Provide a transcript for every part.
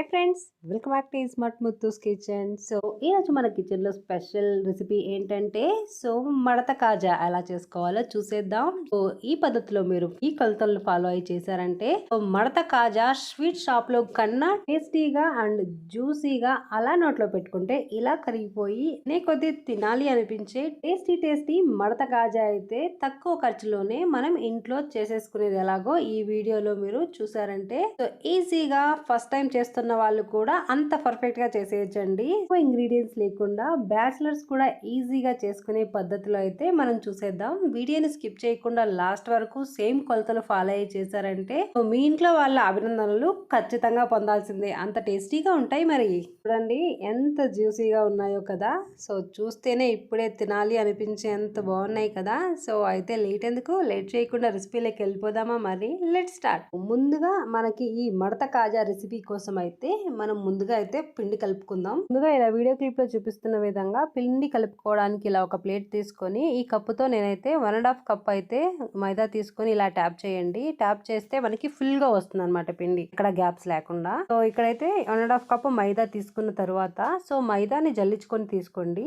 Hi friends welcome back to smart Muthu's kitchen so ఈరోజు మన కిచెన్లో స్పెషల్ రెసిపీ ఏంటంటే సో మడత కాజా ఎలా చేసుకోవాలో చూసేద్దాం. సో ఈ పద్ధతిలో మీరు ఈ కొలతలను ఫాలో అయి చేశారంటే మడత కాజా స్వీట్ షాప్లో కన్నా టేస్టీగా అండ్ జ్యూసీగా అలా నోట్లో పెట్టుకుంటే ఇలా కరిగిపోయి నే కొద్ది తినాలి అనిపించే టేస్టీ టేస్టీ మడత కాజా అయితే తక్కువ ఖర్చులోనే మనం ఇంట్లో చేసేసుకునేది ఎలాగో ఈ వీడియోలో మీరు చూసారంటే సో ఈజీగా ఫస్ట్ టైం చేస్తున్న వాళ్ళు కూడా అంత పర్ఫెక్ట్గా చేసేయచ్చండి. ఎక్కువ ఇంగ్రీడియంట్స్ లేకుండా బ్యాచిలర్స్ కూడా ఈజీగా చేసుకునే పద్ధతిలో అయితే మనం చూసేద్దాం. వీడియోని స్కిప్ చేయకుండా లాస్ట్ వరకు సేమ్ కొలతలు ఫాలో అయ్యి చేశారంటే మీ ఇంట్లో వాళ్ళ అభినందనలు ఖచ్చితంగా పొందాల్సిందే. అంత టేస్టీగా ఉంటాయి మరి. చూడండి ఎంత జ్యూసీగా ఉన్నాయో కదా. సో చూస్తేనే ఇప్పుడే తినాలి అనిపించేంత బాగున్నాయి కదా. సో అయితే లేట్ ఎందుకు? లేట్ చేయకుండా రెసిపీలోకి వెళ్ళిపోదామా మరి? లెట్ స్టార్ట్ ముందుగా మనకి ఈ మడత కాజా రెసిపీ కోసం అయితే అయితే మనం ముందుగా అయితే పిండి కలుపుకుందాం. ముందుగా ఇలా వీడియో క్లిప్లో చూపిస్తున్న విధంగా పిండి కలుపుకోవడానికి ఇలా ఒక ప్లేట్ తీసుకొని ఈ కప్పుతో నేనైతే వన్ అండ్ హాఫ్ కప్ అయితే మైదా తీసుకొని ఇలా ట్యాప్ చేయండి. ట్యాప్ చేస్తే మనకి ఫుల్గా వస్తుంది అనమాట పిండి. ఇక్కడ గ్యాప్స్ లేకుండా. సో ఇక్కడైతే one and half cup maida తీసుకున్న తర్వాత సో మైదాని జల్లించుకొని తీసుకోండి.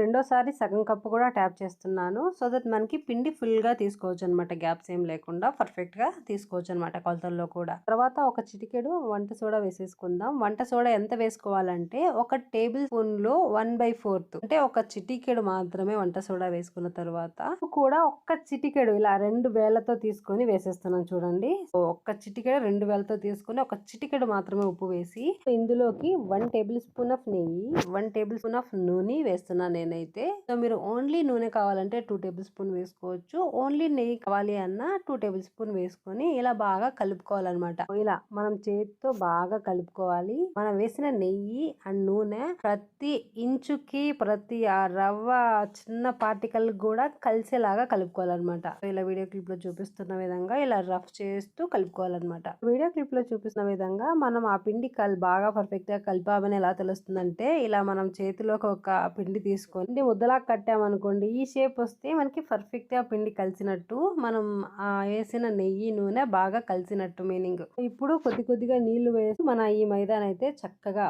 రెండోసారి సగం కప్పు కూడా ట్యాప్ చేస్తున్నాను. సో దట్ మనకి పిండి ఫుల్గా తీసుకోవచ్చు అనమాట గ్యాప్స్ ఏం లేకుండా పర్ఫెక్ట్గా తీసుకోవచ్చు అనమాట కొలతల్లో కూడా. తర్వాత ఒక చిటికెడు వంట సోడా వేసేసుకుందాం వంట సోడా ఎంత వేసుకోవాలంటే ఒక టేబుల్ స్పూన్లో వన్ బై ఫోర్త్ అంటే ఒక చిటికెడు మాత్రమే వంట సోడా వేసుకున్న తర్వాత కూడా ఒక్క చిటికెడు ఇలా రెండు వేలతో తీసుకొని వేసేస్తున్నాను చూడండి. సో ఒక్క చిటికెడు రెండు వేలతో తీసుకొని ఒక చిటికెడు మాత్రమే ఉప్పు వేసి ఇందులోకి వన్ టేబుల్ స్పూన్ ఆఫ్ నెయ్యి వన్ టేబుల్ స్పూన్ ఆఫ్ నూనె వేస్తున్నాను నేనైతే. సో మీరు ఓన్లీ నూనె కావాలంటే టూ టేబుల్ స్పూన్ వేసుకోవచ్చు. ఓన్లీ నెయ్యి కావాలి అన్న టూ టేబుల్ స్పూన్ వేసుకొని ఇలా బాగా కలుపుకోవాలన్నమాట. ఇలా మనం చేతితో బాగా కలుపుకోవాలి మనం వేసిన నెయ్యి అండ్ నూనె ప్రతి ఇంచుకి ప్రతి ఆ రవ్వ చిన్న పార్టికల్ కూడా కలిసేలాగా కలుపుకోవాలన్నమాట. ఇలా వీడియో క్లిప్లో చూపిస్తున్న విధంగా ఇలా రఫ్ చేస్తూ కలుపుకోవాలన్నమాట. వీడియో క్లిప్లో చూపిస్తున్న విధంగా మనం ఆ పిండి కల్ బాగా పర్ఫెక్ట్గా కలిపామని ఎలా తెలుస్తుందంటే ఇలా మనం చేతిలోకి ఒక పిండి తీసుకొని ముద్దలా కట్టామనుకోండి ఈ షేప్ వస్తే మనకి పర్ఫెక్ట్గా పిండి కలిసినట్టు మనం ఆ వేసిన నెయ్యి నూనె బాగా కలిసినట్టు మీనింగ్. ఇప్పుడు కొద్ది కొద్దిగా నీళ్ళు వేసి మన ఈ మైదాన్ అయితే చక్కగా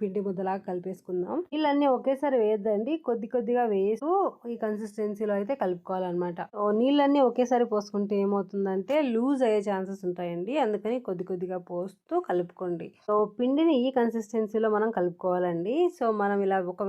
పిండి ముద్దలాగా కలిపేసుకుందాం. నీళ్ళన్నీ ఒకేసారి వేయద్దండి. కొద్ది కొద్దిగా వేస్తూ ఈ కన్సిస్టెన్సీలో అయితే కలుపుకోవాలన్నమాట. ఓ నీళ్ళన్నీ ఒకేసారి పోసుకుంటే ఏమవుతుందంటే లూజ్ అయ్యే ఛాన్సెస్ ఉంటాయండి. అందుకని కొద్ది కొద్దిగా పోస్తూ కలుపుకోండి. సో పిండిని ఈ కన్సిస్టెన్సీలో మనం కలుపుకోవాలండి. సో మనం ఇలా ఒక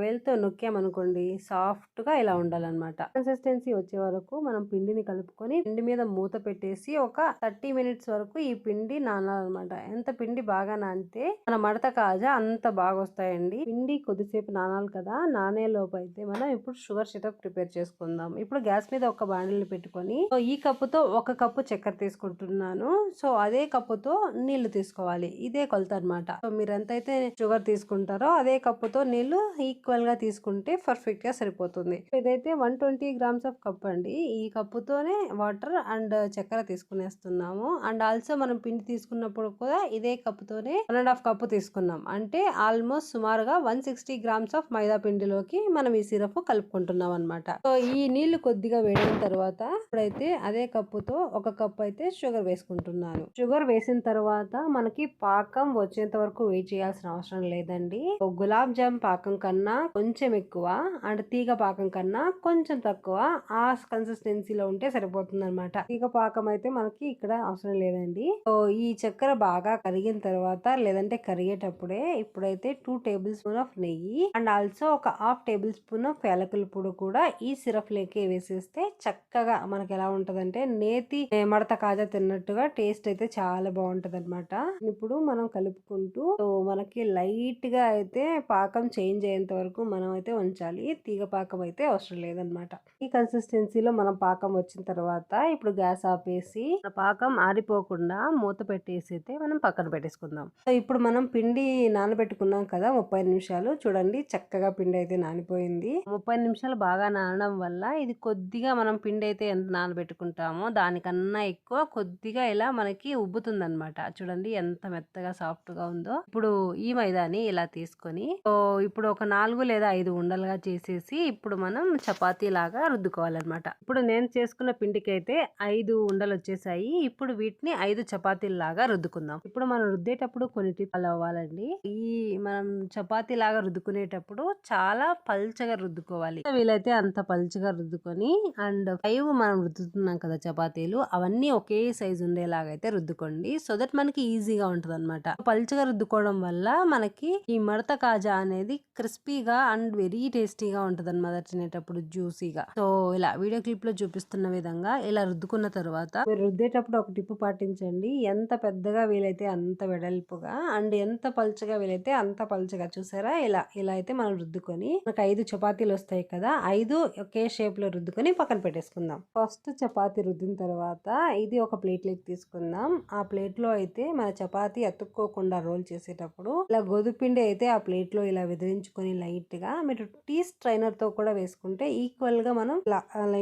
నొక్కామనుకోండి సాఫ్ట్గా ఇలా ఉండాలన్నమాట. కన్సిస్టెన్సీ వచ్చే వరకు మనం పిండిని కలుపుకొని పిండి మీద మూత పెట్టేసి ఒక థర్టీ మినిట్స్ వరకు ఈ పిండి నానాలన్నమాట. ఎంత పిండి బాగా అయితే మన మడత కాజా అంత బాగా వస్తాయండి పిండి కొద్దిసేపు నానాలి కదా నానే లోపు అయితే మనం ఇప్పుడు షుగర్ సిరప్ ప్రిపేర్ చేసుకుందాం. ఇప్పుడు గ్యాస్ మీద ఒక బాండిల్ని పెట్టుకొని సో ఈ కప్పుతో ఒక కప్పు చక్కెర తీసుకుంటున్నాను. సో అదే కప్పుతో నీళ్ళు తీసుకోవాలి. ఇదే కొలత అన్నమాట. సో మీరు ఎంతైతే షుగర్ తీసుకుంటారో అదే కప్పుతో నీళ్ళు ఈక్వల్గా తీసుకుంటే పర్ఫెక్ట్గా సరిపోతుంది. ఇదైతే one twenty grams of cup అండి. ఈ కప్పుతోనే వాటర్ అండ్ చక్కెర తీసుకునేస్తున్నాము. అండ్ ఆల్సో మనం పిండి తీసుకున్నప్పుడు కూడా ఇదే కప్పుతోనే వన్ అండ్ హాఫ్ కప్పు తీసుకున్నాం. అంటే ఆల్మోస్ట్ సుమారుగా one sixty grams of maida పిండిలోకి మనం ఈ సిరప్ కలుపుకుంటున్నాం అనమాట సో ఈ నీళ్ళు కొద్దిగా వేడిన తర్వాత ఇప్పుడైతే అదే కప్పుతో ఒక కప్ అయితే షుగర్ వేసుకుంటున్నాను. షుగర్ వేసిన తర్వాత మనకి పాకం వచ్చేంత వరకు వెయిట్ చేయాల్సిన అవసరం లేదండి. గులాబ్ జామ్ పాకం కన్నా కొంచెం ఎక్కువ అండ్ తీగ పాకం కన్నా కొంచెం తక్కువ ఆ కన్సిస్టెన్సీలో ఉంటే సరిపోతుంది అనమాట తీగ పాకం అయితే మనకి ఇక్కడ అవసరం లేదండి. సో ఈ చక్కెర బాగా కరిగిన తర్వాత లేదంటే కరిగేటప్పుడే ఇప్పుడైతే టూ టేబుల్ స్పూన్ ఆఫ్ నెయ్యి అండ్ ఆల్సో ఒక హాఫ్ టేబుల్ స్పూన్ ఆఫ్ యాలకుల పొడి కూడా ఈ సిరప్ లేకే వేసేస్తే చక్కగా మనకి ఎలా ఉంటదంటే నేతి మడత కాజా తిన్నట్టుగా టేస్ట్ అయితే చాలా బాగుంటది అనమాట ఇప్పుడు మనం కలుపుకుంటూ మనకి లైట్గా అయితే పాకం చేంజ్ అయ్యేంత వరకు మనం అయితే ఉంచాలి. తీగ పాకం అయితే అవసరం లేదనమాట ఈ కన్సిస్టెన్సీలో మనం పాకం వచ్చిన తర్వాత ఇప్పుడు గ్యాస్ ఆపేసి పాకం ఆరిపోకుండా మూత పెట్టేసి అయితే మనం పక్కన పెట్టేసుకుందాం. సో ఇప్పుడు మనం పిండి నానబెట్టుకున్నాం కదా ముప్పై నిమిషాలు. చూడండి చక్కగా పిండి అయితే నానిపోయింది. ముప్పై నిమిషాలు బాగా నానడం వల్ల ఇది కొద్దిగా మనం పిండి అయితే ఎంత నానబెట్టుకుంటామో దానికన్నా ఎక్కువ కొద్దిగా ఇలా మనకి ఉబ్బుతుంది అనమాట చూడండి ఎంత మెత్తగా సాఫ్ట్గా ఉందో. ఇప్పుడు ఈ మైదాని ఇలా తీసుకొని ఇప్పుడు ఒక నాలుగు లేదా ఐదు ఉండలుగా చేసేసి ఇప్పుడు మనం చపాతీ లాగా రుద్దుకోవాలన్నమాట. ఇప్పుడు నేను చేసుకున్న పిండికి అయితే ఐదు ఉండలు వచ్చేసాయి. ఇప్పుడు వీటిని ఐదు చపాతీలాగా రుద్దుకుందాం. ఇప్పుడు మనం రుద్దేటప్పుడు కొన్ని టిప్ అవ్వాలండి ఈ మనం చపాతీ లాగా రుద్దుకునేటప్పుడు చాలా పల్చగా రుద్దుకోవాలి. వీలైతే అంత పల్చగా రుద్దుకొని అండ్ ఫైవ్ మనం రుద్దుతున్నాం కదా చపాతీలు అవన్నీ ఒకే సైజ్ ఉండేలాగా అయితే రుద్దుకోండి. సో దట్ మనకి ఈజీగా ఉంటుంది అనమాట పల్చగా రుద్దుకోవడం వల్ల మనకి ఈ మడత కాజా అనేది క్రిస్పీగా అండ్ వెరీ టేస్టీగా ఉంటుంది అనమాట తినేటప్పుడు జ్యూసీగా. సో ఇలా వీడియో క్లిప్లో చూపిస్తున్న విధంగా ఇలా రుద్దుకున్న తర్వాత మీరు రుద్దేటప్పుడు ఒక టిప్పు పాటించండి. ఎంత పెద్దగా వీలైతే అంత వెడల్పుగా అండ్ ఎంత పలుచగా వీలైతే అంత పలుచగా చూసారా? ఇలా ఇలా అయితే మనం రుద్దుకొని మనకు ఐదు చపాతీలు వస్తాయి కదా ఐదు ఒకే షేప్లో రుద్దుకొని పక్కన పెట్టేసుకుందాం. ఫస్ట్ చపాతీ రుద్దిన తర్వాత ఇది ఒక ప్లేట్ లెక్ తీసుకుందాం. ఆ ప్లేట్లో అయితే మన చపాతీ అతుక్కోకుండా రోల్ చేసేటప్పుడు ఇలా గోధుపిండి అయితే ఆ ప్లేట్లో ఇలా వెదిరించుకొని లైట్గా మీరు టీ స్ట్రైనర్తో కూడా వేసుకుంటే ఈక్వల్గా మనం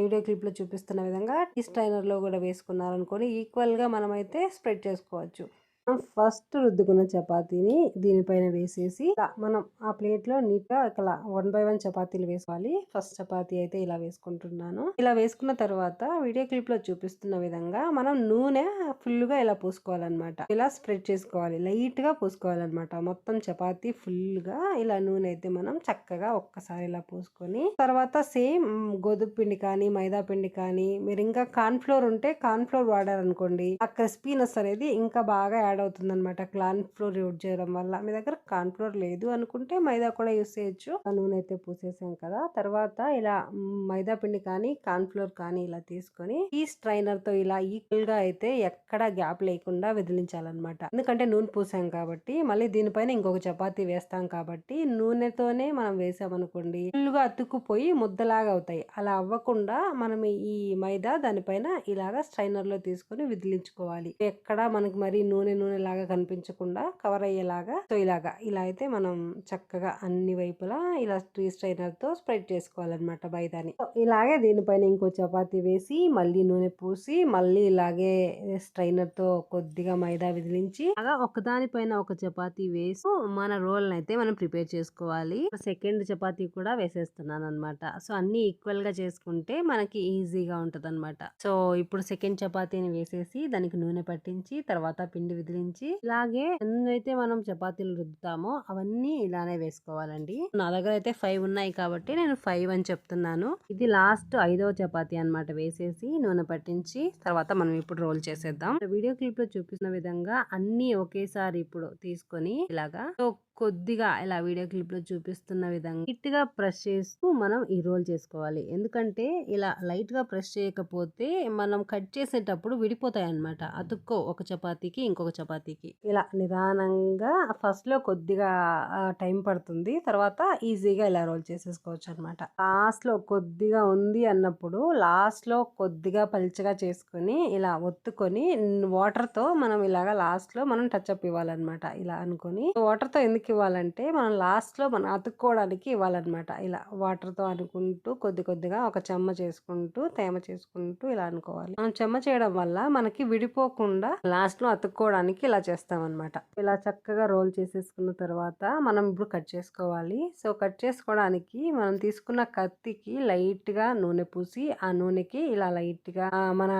వీడియో క్లిప్లో చూపిస్తున్న విధంగా టీ స్ట్రైనర్లో కూడా వేసుకున్నారనుకోని ఈక్వల్గా మనమైతే స్ప్రెడ్ చేసుకోవచ్చు. ఫస్ట్ రుద్దుకున్న చపాతీని దీనిపైన వేసేసి మనం ఆ ప్లేట్లో నీట్గా ఇలా వన్ బై వన్ చపాతీలు వేసుకోవాలి. ఫస్ట్ చపాతీ అయితే ఇలా వేసుకుంటున్నాను. ఇలా వేసుకున్న తర్వాత వీడియో క్లిప్లో చూపిస్తున్న విధంగా మనం నూనె ఫుల్గా ఇలా పూసుకోవాలన్నమాట. ఇలా స్ప్రెడ్ చేసుకోవాలి. లైట్గా పూసుకోవాలన్నమాట. మొత్తం చపాతీ ఫుల్గా ఇలా నూనె అయితే మనం చక్కగా ఒక్కసారి ఇలా పూసుకొని తర్వాత సేమ్ గోధుమ పిండి కానీ మైదా పిండి కానీ మీరు ఇంకా కార్న్ ఫ్లోర్ ఉంటే కార్న్ ఫ్లోర్ వాడారనుకోండి ఆ క్రిస్పీనెస్ అనేది ఇంకా బాగా యాడ్ అవుతుందనమాట కార్న్ ఫ్లోర్ యూజ్ చేయడం వల్ల. మీ దగ్గర కార్న్ ఫ్లోర్ లేదు అనుకుంటే మైదా కూడా యూస్ చేయొచ్చు. ఆ నూనె అయితే పూసేసాం కదా. తర్వాత ఇలా మైదా పిండి కానీ కార్న్ ఫ్లోర్ కానీ ఇలా తీసుకొని ఈ స్ట్రైనర్తో ఇలా ఈక్వల్గా అయితే ఎక్కడ గ్యాప్ లేకుండా వదిలించాలన్నమాట. ఎందుకంటే నూనె పూసాం కాబట్టి మళ్ళీ దీనిపైన ఇంకొక చపాతీ వేస్తాం కాబట్టి నూనెతోనే మనం వేసామనుకోండి ఫుల్గా అతుక్కుపోయి ముద్దలాగా అవుతాయి. అలా అవ్వకుండా మనం ఈ మైదా దానిపైన ఇలాగా స్ట్రైనర్లో తీసుకొని విదిలించుకోవాలి. ఎక్కడ మనకి మరి నూనె నూనె లాగా కనిపించకుండా కవర్ అయ్యేలాగా సో ఇలాగా. ఇలా అయితే మనం చక్కగా అన్ని వైపులా ఇలా ట్రీ స్ట్రైనర్తో స్ప్రెడ్ చేసుకోవాలన్నమాట మైదాని. ఇలాగే దీనిపైన ఇంకో చపాతి వేసి మళ్ళీ నూనె పూసి మళ్ళీ ఇలాగే స్ట్రైనర్తో కొద్దిగా మైదా విదిలించి అలా ఒకదానిపైన ఒక చపాతీ వేసి మన రోల్ అయితే మనం ప్రిపేర్ చేసుకోవాలి. సెకండ్ చపాతీ కూడా వేసేస్తున్నాను అనమాట సో అన్ని ఈక్వల్గా చేసుకుంటే మనకి ఈజీగా ఉంటది అనమాట సో ఇప్పుడు సెకండ్ చపాతీని వేసేసి దానికి నూనె పట్టించి తర్వాత పిండి విదిలించి ఇలాగే ఎన్నైతే మనం చపాతీలు రుద్దుతామో అవన్నీ ఇలానే వేసుకోవాలండి. నా దగ్గర అయితే ఫైవ్ ఉన్నాయి కాబట్టి నేను ఫైవ్ అని చెప్తున్నాను. ఇది లాస్ట్ ఐదవ చపాతీ అన్నమాట. వేసేసి నూనె పట్టించి తర్వాత మనం ఇప్పుడు రోల్ చేసేద్దాం. వీడియో క్లిప్లో చూపిస్తున్న విధంగా అన్ని ఒకేసారి ఇప్పుడు తీసుకొని ఇలాగా కొద్దిగా ఇలా వీడియో క్లిప్లో చూపిస్తున్న విధంగా నీట్గా ప్రెస్ చేస్తూ మనం ఈ రోల్ చేసుకోవాలి. ఎందుకంటే ఇలా లైట్గా ప్రెస్ చేయకపోతే మనం కట్ చేసేటప్పుడు విడిపోతాయి అనమాట అతుక్కో ఒక చపాతీకి ఇంకొక చపాతీకి. ఇలా నిదానంగా ఫస్ట్లో కొద్దిగా టైం పడుతుంది. తర్వాత ఈజీగా ఇలా రోల్ చేసేసుకోవచ్చు అనమాట లాస్ట్లో కొద్దిగా ఉంది అన్నప్పుడు లాస్ట్లో కొద్దిగా పలిచగా చేసుకొని ఇలా ఒత్తుకొని వాటర్తో మనం ఇలాగా లాస్ట్లో మనం టచ్ అప్ ఇవ్వాలన్నమాట. ఇలా అనుకొని వాటర్తో ఎందుకు ఇవ్వాలంటే మనం లాస్ట్లో మనం అతుక్కోవడానికి ఇవ్వాలన్నమాట. ఇలా వాటర్తో అనుకుంటూ కొద్ది కొద్దిగా ఒక చెమ్మ చేసుకుంటూ తేమ చేసుకుంటూ ఇలా అనుకోవాలి. మనం చెమ్మ చేయడం వల్ల మనకి విడిపోకుండా లాస్ట్లో అతుక్కోవడానికి ఇలా చేస్తామన్నమాట. ఇలా చక్కగా రోల్ చేసేసుకున్న తర్వాత మనం ఇప్పుడు కట్ చేసుకోవాలి. సో కట్ చేసుకోవడానికి మనం తీసుకున్న కత్తికి లైట్గా నూనె పూసి ఆ నూనెకి ఇలా లైట్గా మన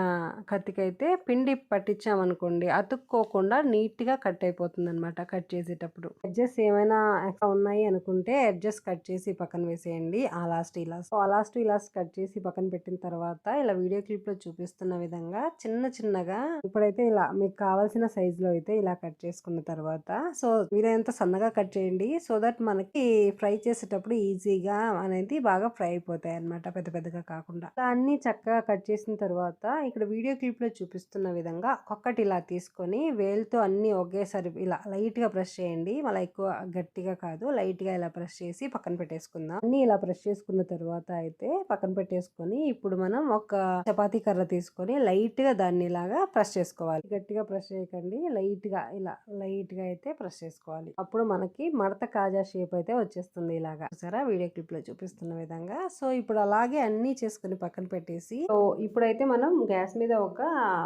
కత్తికి అయితే పిండి పట్టించామనుకోండి అతుక్కోకుండా నీట్గా కట్ అయిపోతుంది అనమాట కట్ చేసేటప్పుడు. ఎడ్జెస్ ఏమైనా ఉన్నాయి అనుకుంటే ఎడ్జెస్ కట్ చేసి పక్కన వేసేయండి. ఆ లాస్ట్ ఇలా సో ఆ లాస్ట్ ఇలా కట్ చేసి పక్కన పెట్టిన తర్వాత ఇలా వీడియో క్లిప్లో చూపిస్తున్న విధంగా చిన్న చిన్నగా ఇప్పుడైతే ఇలా మీకు కావాల్సిన సైజ్లో అయితే ఇలా కట్ చేసుకున్న తర్వాత సో వీలైనంత సన్నగా కట్ చేయండి సో దట్ మనకి ఫ్రై చేసేటప్పుడు ఈజీగా అనేది బాగా ఫ్రై అయిపోతాయి అనమాట పెద్ద పెద్దగా కాకుండా. అన్ని చక్కగా కట్ చేసిన తర్వాత ఇక్కడ వీడియో క్లిప్లో చూపిస్తున్న విధంగా ఒక్కొక్కటి ఇలా తీసుకొని వేలుతో అన్ని ఒకేసారి ఇలా లైట్గా బ్రష్ చేయండి. మళ్ళీ ఎక్కువ గట్టిగా కాదు లైట్గా ఇలా ప్రెస్ చేసి పక్కన పెట్టేసుకుందాం. అన్ని ఇలా ప్రెస్ చేసుకున్న తర్వాత అయితే పక్కన పెట్టేసుకొని ఇప్పుడు మనం ఒక చపాతీ కర్ర తీసుకొని లైట్గా దాన్ని ఇలాగా ప్రెస్ చేసుకోవాలి. గట్టిగా ప్రెస్ చేయకండి లైట్గా ఇలా లైట్గా అయితే ప్రెస్ చేసుకోవాలి. అప్పుడు మనకి మడత కాజా షేప్ అయితే వచ్చేస్తుంది ఇలాగా. సరే వీడియో క్లిప్లో చూపిస్తున్న విధంగా. సో ఇప్పుడు అలాగే అన్ని చేసుకుని పక్కన పెట్టేసి సో ఇప్పుడైతే మనం గ్యాస్ మీద ఒక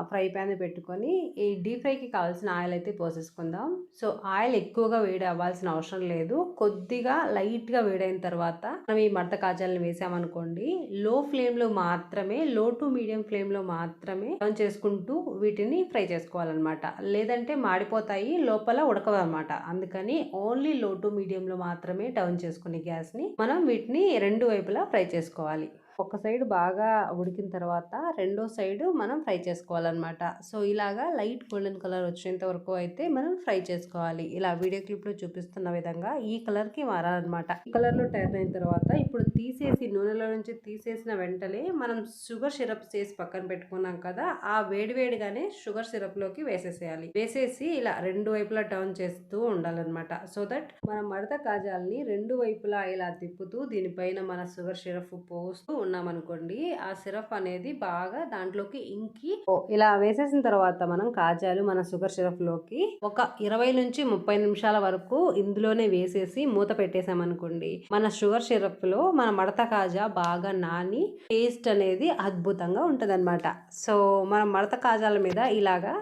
ఫ్రై ప్యాన్ పెట్టుకొని ఈ డీప్ ఫ్రై కి కావాల్సిన ఆయిల్ అయితే పోసేసుకుందాం. సో ఆయిల్ ఎక్కువగా వేడి అవ్వాలి కావాల్సిన అవసరం లేదు. కొద్దిగా లైట్గా వేడైన తర్వాత మనం ఈ మడత కాజాలను వేసామనుకోండి లో ఫ్లేమ్లో మాత్రమే లో టు మీడియం ఫ్లేమ్లో మాత్రమే టర్న్ చేసుకుంటూ వీటిని ఫ్రై చేసుకోవాలన్నమాట. లేదంటే మాడిపోతాయి లోపల ఉడకవన్నమాట. అందుకని ఓన్లీ లో టు మీడియంలో మాత్రమే టర్న్ చేసుకునే గ్యాస్ని మనం వీటిని రెండు వైపులా ఫ్రై చేసుకోవాలి. ఒక సైడ్ బాగా ఉడికిన తర్వాత రెండో సైడ్ మనం ఫ్రై చేసుకోవాలన్నమాట. సో ఇలాగా లైట్ గోల్డెన్ కలర్ వచ్చేంత వరకు అయితే మనం ఫ్రై చేసుకోవాలి. ఇలా వీడియో క్లిప్లో చూపిస్తున్న విధంగా ఈ కలర్కి మారాలన్నమాట. ఈ కలర్లో టర్న్ అయిన తర్వాత ఇప్పుడు తీసేసి నూనెలో నుంచి తీసేసిన వెంటనే మనం షుగర్ సిరప్ చేసి పక్కన పెట్టుకున్నాం కదా ఆ వేడివేడిగానే షుగర్ సిరప్లోకి వేసేసేయాలి. వేసేసి ఇలా రెండు వైపులా టర్న్ చేస్తూ ఉండాలన్నమాట. సో దట్ మనం మడత కాజాలని రెండు వైపులా ఇలా తిప్పుతూ దీనిపైన మన షుగర్ సిరప్ పోస్తూ ఉన్నామనుకోండి ఆ సిరప్ అనేది బాగా దాంట్లోకి ఇంకి ఇలా వేసేసిన తర్వాత మనం కాజాలు మన షుగర్ సిరప్లోకి ఒక ఇరవై నుంచి ముప్పై నిమిషాల వరకు ఇందులోనే వేసేసి మూత పెట్టేసామనుకోండి మన షుగర్ సిరప్లో మన మడత కాజా బాగా నాని టేస్ట్ అనేది అద్భుతంగా ఉంటుందన్నమాట. సో మనం మడత కాజాల మీద ఇలాగా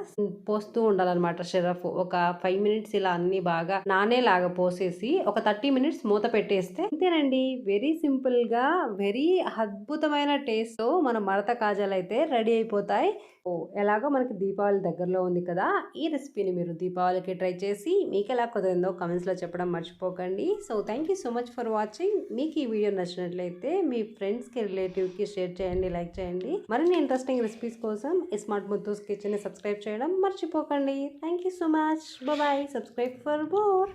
పోస్తూ ఉండాలన్నమాట సిరప్. ఒక ఫైవ్ మినిట్స్ ఇలా అన్ని బాగా నానేలాగా పోసేసి ఒక థర్టీ మినిట్స్ మూత పెట్టేస్తే అంతేనండి. వెరీ సింపుల్గా వెరీ అద్భుతమైన టేస్ట్తో మన మడత కాజాలు అయితే రెడీ అయిపోతాయి. ఓ ఎలాగో మనకి దీపావళి దగ్గరలో ఉంది కదా ఈ రెసిపీని మీరు దీపావళికి ట్రై చేసి మీకు ఎలా కుదిరిందో కమెంట్స్లో చెప్పడం మర్చిపోకండి. So thank you so much for watching మీకు ఈ వీడియో నచ్చినట్లయితే మీ ఫ్రెండ్స్కి రిలేటివ్కి షేర్ చేయండి లైక్ చేయండి. మరిన్ని ఇంట్రెస్టింగ్ రెసిపీస్ కోసం స్మార్ట్ ముత్తూస్ కిచెన్ని సబ్స్క్రైబ్ చేయడం మర్చిపోకండి. Thank you so much bye subscribe for more